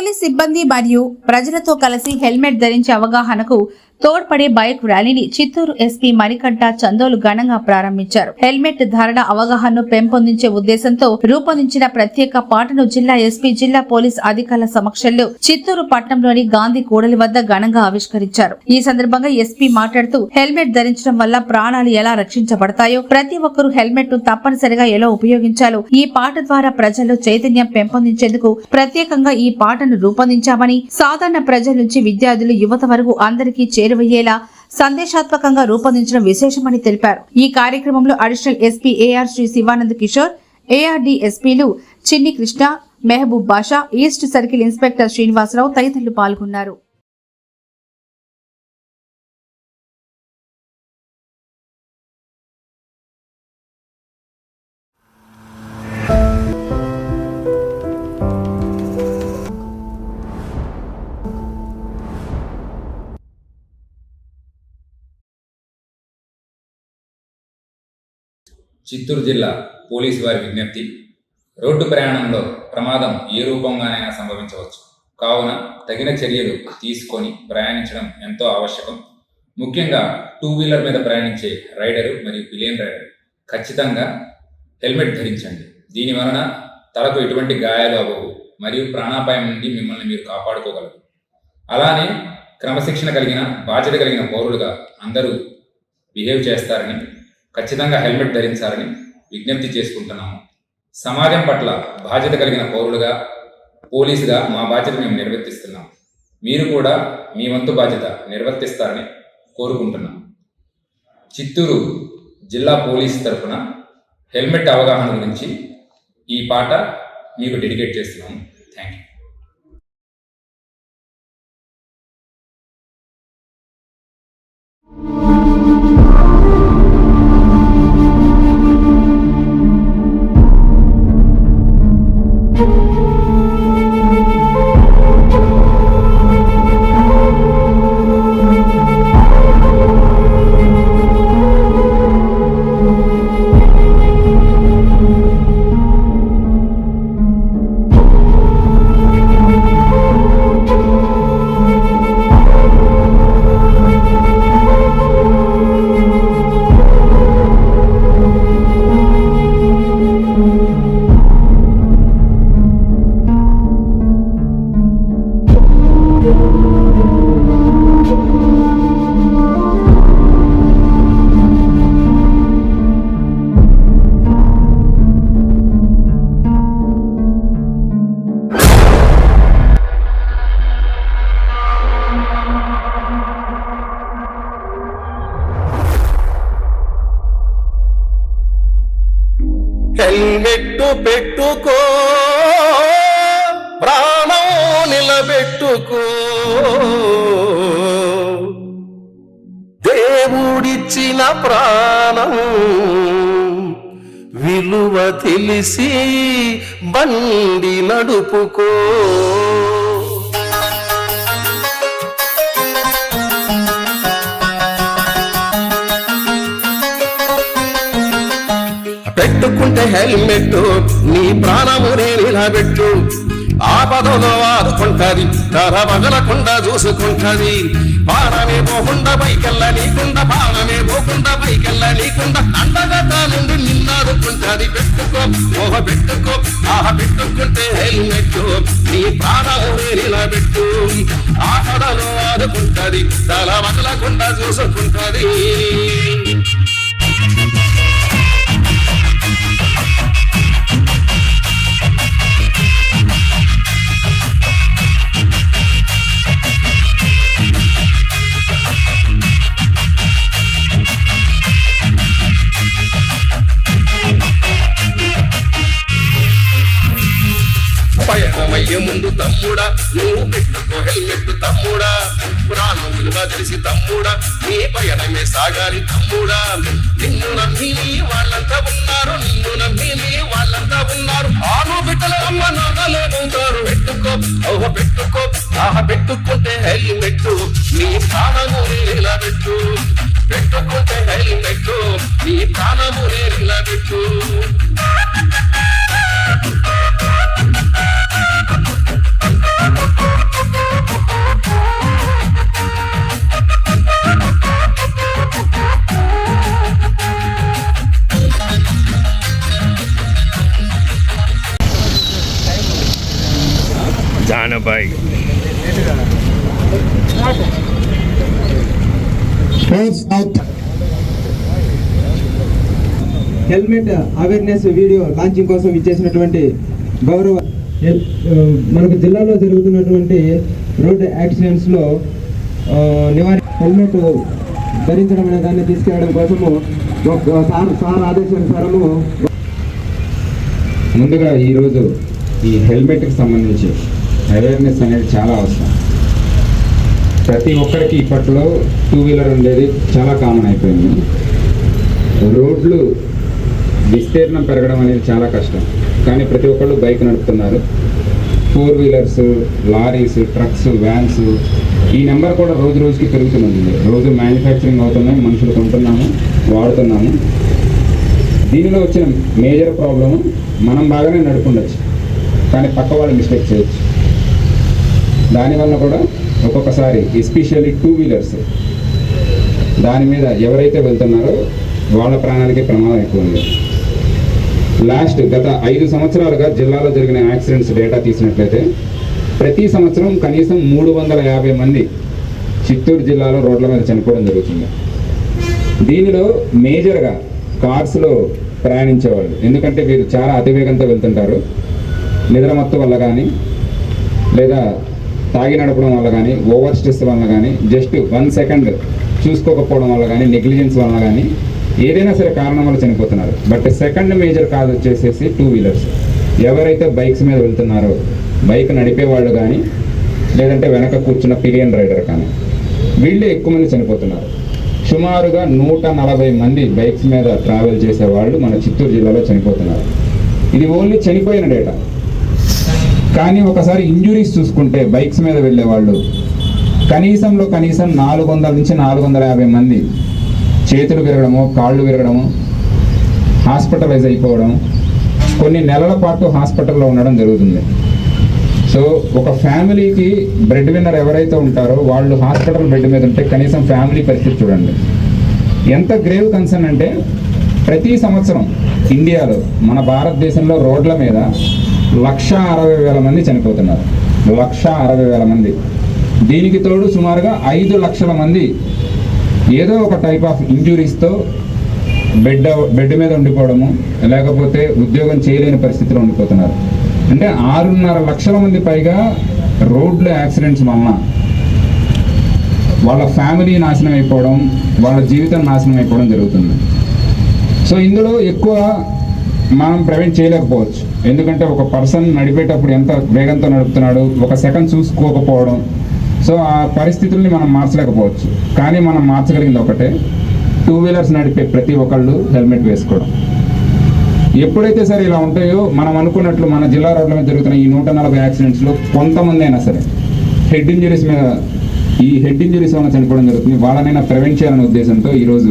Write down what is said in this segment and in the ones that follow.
Police సిబ్బంది మరియు ప్రజలతో కలిసి హెల్మెట్ ధరించే అవగాహనకు తోడ్పడే బైక్ ర్యాలీని చిత్తూరు ఎస్పీ మణికంఠ చందోలు ఘనంగా ప్రారంభించారు. హెల్మెట్ ధారణ అవగాహనను పెంపొందించే ఉద్దేశంతో రూపొందించిన ప్రత్యేక పాటను జిల్లా ఎస్పీ జిల్లా పోలీస్ అధికారుల సమక్షంలో చిత్తూరు పట్టణంలోని గాంధీ కూడలి వద్ద ఘనంగా ఆవిష్కరించారు. ఈ సందర్భంగా ఎస్పీ మాట్లాడుతూ హెల్మెట్ ధరించడం వల్ల ప్రాణాలు ఎలా రక్షించబడతాయో ప్రతి ఒక్కరూ హెల్మెట్ను తప్పనిసరిగా ఎలా ఉపయోగించాలో ఈ పాట ద్వారా ప్రజల్లో చైతన్యం పెంపొందించేందుకు ప్రత్యేకంగా ఈ పాటను రూపొందించామని సాధారణ ప్రజల నుంచి విద్యార్థులు యువత వరకు అందరికీ చేరువయ్యేలా సందేశాత్మకంగా రూపొందించడం విశేషమని తెలిపారు. ఈ కార్యక్రమంలో additional SP AR Shri Shivanand Kishore ARD ఎస్పీలు Chinni Krishna Mehboob Basha east circle inspector Srinivasarao తదితరులు పాల్గొన్నారు. చిత్తూరు జిల్లా పోలీసు వారి విజ్ఞప్తి. రోడ్డు ప్రయాణంలో ప్రమాదం ఏ రూపంగానైనా సంభవించవచ్చు. కావున తగిన చర్యలు తీసుకొని ప్రయాణించడం ఎంతో ఆవశ్యకం. ముఖ్యంగా టూ వీలర్ మీద ప్రయాణించే రైడరు మరియు పిలియన్ రైడర్. ఖచ్చితంగా హెల్మెట్ ధరించండి. దీని వలన తలకు ఎటువంటి గాయాలు అవ్వవు మరియు ప్రాణాపాయం నుండి మిమ్మల్ని మీరు కాపాడుకోగలరు. అలానే క్రమశిక్షణ కలిగిన బాధ్యత కలిగిన పౌరులుగా అందరూ బిహేవ్ చేస్తారని ఖచ్చితంగా హెల్మెట్ ధరించాలని విజ్ఞప్తి చేసుకుంటున్నాము. సమాజం పట్ల బాధ్యత కలిగిన పౌరులుగా పోలీసుగా మా బాధ్యత మేము నిర్వర్తిస్తున్నాం. మీరు కూడా మీ వంతు బాధ్యత నిర్వర్తిస్తారని కోరుకుంటున్నాం. చిత్తూరు జిల్లా పోలీస్ తరఫున హెల్మెట్ అవగాహన గురించి ఈ పాట మీకు డెడికేట్ చేస్తున్నాము. హెల్మెట్టు పెట్టుకో ప్రాణం నిలబెట్టుకో. దేవుడిచ్చిన ప్రాణం విలువ తెలిసి బండి నడుపుకో. హెల్మెట్టు నీ ప్రాణము ప్రాణమునే నిలబెట్టు. ఆపదలో ఆదుకుంటది తర వదలకుండా చూసుకుంటది. పానమే పోకుండా పైకెళ్ళ నీకుండా పానమే పోకుండా పైకెళ్ళ నీకుండా. అండగా తానుండి నిన్నాదుకుంటది పెట్టుకో ఓహ పెట్టుకో ఆహ పెట్టుకుంటే హెల్మెట్ నీ ప్రాణమునే నిలబెట్టు. ఆపదలో ఆదుకుంటది తల వదలకుండా చూసుకుంటది. ఎత్తు తమ్ముడా. ప్రాణం విలువ తెలిసి తమ్ముడా. నీ పయనమే సాగాలి తమ్ముడా. నిన్ను నమ్మి వాళ్ళంతా ఉన్నారు. నిన్ను నమ్మి వాళ్ళంతా ఉన్నారు. ఆను బిడ్డల అమ్మ నాన్నలే ఉంటారు పెట్టుకో ఓహ పెట్టుకో. ఆహ పెట్టుకుంటే హెల్మెట్. నీ ప్రాణము ఇలా పెట్టు పెట్టుకుంటే హెల్మెట్. నీ ప్రాణము ఇలా పెట్టు Out. Helmet awareness video launching కోసం ఇచ్చేసినటువంటి గౌరవ మనకు జిల్లాలో జరుగుతున్నటువంటి రోడ్ యాక్సిడెంట్స్లో నివారి హెల్మెట్ ధరించడం అనే దాన్ని తీసుకెళ్ళడం కోసము ఒక సార్ సార్ ఆదేశానుసారము ముందుగా ఈరోజు ఈ హెల్మెట్కి సంబంధించి అవేర్నెస్ అనేది చాలా అవసరం. ప్రతి ఒక్కరికి ఇప్పట్లో టూ వీలర్ ఉండేది చాలా కామన్ అయిపోయింది. రోడ్లు విస్తీర్ణం పెరగడం అనేది చాలా కష్టం. కానీ ప్రతి ఒక్కళ్ళు బైక్ నడుపుతున్నారు. Four wheelers lorries trucks vans ఈ నెంబర్ కూడా రోజు రోజుకి పెరుగుతున్నది. రోజు మ్యానుఫ్యాక్చరింగ్ అవుతున్నాయి మనుషులు కొంటున్నాము వాడుతున్నాము. దీనిలో వచ్చిన మేజర్ ప్రాబ్లమ్ మనం బాగానే నడుపుండొచ్చు. కానీ పక్క వాళ్ళు మిస్టేక్ చేయొచ్చు. దానివల్ల కూడా ఒక్కొక్కసారి ఎస్పెషల్లీ టూ వీలర్స్ దాని మీద ఎవరైతే వెళ్తున్నారో వాళ్ళ ప్రాణాలకి ప్రమాదం ఎక్కువ ఉంది. లాస్ట్ గత ఐదు సంవత్సరాలుగా జిల్లాలో జరిగిన యాక్సిడెంట్స్ డేటా తీసినట్లయితే ప్రతి సంవత్సరం కనీసం మూడు వందల యాభై మంది చిత్తూరు జిల్లాలో రోడ్ల మీద చనిపోవడం జరుగుతుంది. దీనిలో మేజర్గా కార్స్లో ప్రయాణించేవాళ్ళు. ఎందుకంటే వీరు చాలా అతివేగంతో వెళ్తుంటారు. నిద్రమత్తు వల్ల కానీ లేదా తాగి నడపడం వల్ల కానీ ఓవర్ స్ట్రెస్ వల్ల కానీ జస్ట్ వన్ సెకండ్ చూసుకోకపోవడం వల్ల కానీ నెగ్లిజెన్స్ వల్ల కానీ ఏదైనా సరే కారణం వల్ల చనిపోతున్నారు. బట్ సెకండ్ మేజర్ కాజ్ వచ్చేసేసి టూ వీలర్స్. ఎవరైతే బైక్స్ మీద వెళ్తున్నారో బైక్ నడిపేవాళ్ళు కానీ లేదంటే వెనక కూర్చున్న పిలియన్ రైడర్ కానీ వీళ్ళే ఎక్కువ మంది చనిపోతున్నారు. సుమారుగా నూట నలభై మంది బైక్స్ మీద ట్రావెల్ చేసే వాళ్ళు మన చిత్తూరు జిల్లాలో చనిపోతున్నారు. ఇది ఓన్లీ చనిపోయిన డేటా. కానీ ఒకసారి ఇంజురీస్ చూసుకుంటే బైక్స్ మీద వెళ్ళే వాళ్ళు కనీసంలో కనీసం నాలుగు వందల నుంచి నాలుగు వందల యాభై మంది చేతులు విరగడము కాళ్ళు విరగడము హాస్పిటలైజ్ అయిపోవడం కొన్ని నెలల పాటు హాస్పిటల్లో ఉండడం జరుగుతుంది. సో ఒక ఫ్యామిలీకి బ్రెడ్ విన్నర్ ఎవరైతే ఉంటారో వాళ్ళు హాస్పిటల్ బెడ్ మీద ఉంటే కనీసం ఫ్యామిలీ పరిస్థితి చూడండి. ఎంత గ్రేవ్ కన్సర్న్ అంటే ప్రతి సంవత్సరం ఇండియాలో మన భారతదేశంలో రోడ్ల మీద లక్ష అరవై వేల మంది చనిపోతున్నారు. లక్ష అరవై వేల మంది. దీనికి తోడు సుమారుగా ఐదు లక్షల మంది ఏదో ఒక టైప్ ఆఫ్ ఇంజురీస్తో బెడ్ బెడ్ మీద ఉండిపోవడము లేకపోతే ఉద్యోగం చేయలేని పరిస్థితిలో ఉండిపోతున్నారు. అంటే ఆరున్నర లక్షల మంది పైగా రోడ్ల యాక్సిడెంట్స్ వలన వాళ్ళ ఫ్యామిలీ నాశనం అయిపోవడం వాళ్ళ జీవితం నాశనం అయిపోవడం జరుగుతుంది. సో ఇందులో ఎక్కువ మనం ప్రివెంట్ చేయలేకపోవచ్చు. ఎందుకంటే ఒక పర్సన్ నడిపేటప్పుడు ఎంత వేగంతో నడుపుతున్నాడు ఒక సెకండ్ చూసుకోకపోవడం. సో ఆ పరిస్థితుల్ని మనం మార్చలేకపోవచ్చు. కానీ మనం మార్చగలిగింది ఒకటే టూ వీలర్స్ నడిపే ప్రతి ఒక్కళ్ళు హెల్మెట్ వేసుకోవడం. ఎప్పుడైతే సరే ఇలా ఉంటాయో మనం అనుకున్నట్లు మన జిల్లా రోడ్ల మీద జరుగుతున్న ఈ నూట నలభై యాక్సిడెంట్స్లో కొంతమంది అయినా సరే హెడ్ ఇంజరీస్ మీద ఈ హెడ్ ఇంజరీస్ వల్ల చనిపోవడం జరుగుతుంది. వాళ్ళనైనా ప్రివెంట్ చేయాలనే ఉద్దేశంతో ఈరోజు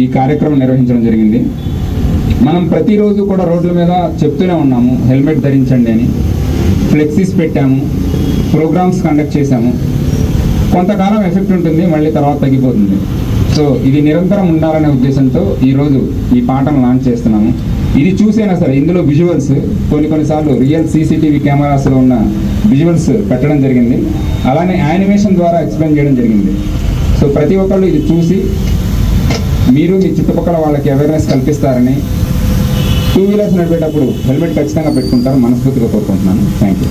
ఈ కార్యక్రమం నిర్వహించడం జరిగింది. మనం ప్రతిరోజు కూడా రోడ్ల మీద చెప్తూనే ఉన్నాము హెల్మెట్ ధరించండి అని. ఫ్లెక్సీస్ పెట్టాము ప్రోగ్రామ్స్ కండక్ట్ చేశాము. కొంతకాలం ఎఫెక్ట్ ఉంటుంది మళ్ళీ తర్వాత తగ్గిపోతుంది. సో ఇది నిరంతరం ఉండాలనే ఉద్దేశంతో ఈరోజు ఈ పాటను లాంచ్ చేస్తున్నాము. ఇది చూసైనా సరే ఇందులో విజువల్స్ కొన్ని కొన్నిసార్లు రియల్ సీసీటీవీ కెమెరాస్లో ఉన్న విజువల్స్ పెట్టడం జరిగింది. అలానే యానిమేషన్ ద్వారా ఎక్స్ప్లెయిన్ చేయడం జరిగింది. సో ప్రతి ఒక్కళ్ళు ఇది చూసి మీరు మీ చుట్టుపక్కల వాళ్ళకి అవేర్నెస్ కల్పిస్తారని టూ వీలర్స్ నడిపేటప్పుడు హెల్మెట్ ఖచ్చితంగా పెట్టుకుంటారు మనస్ఫూర్తిగా కోరుకుంటున్నాను. Thank you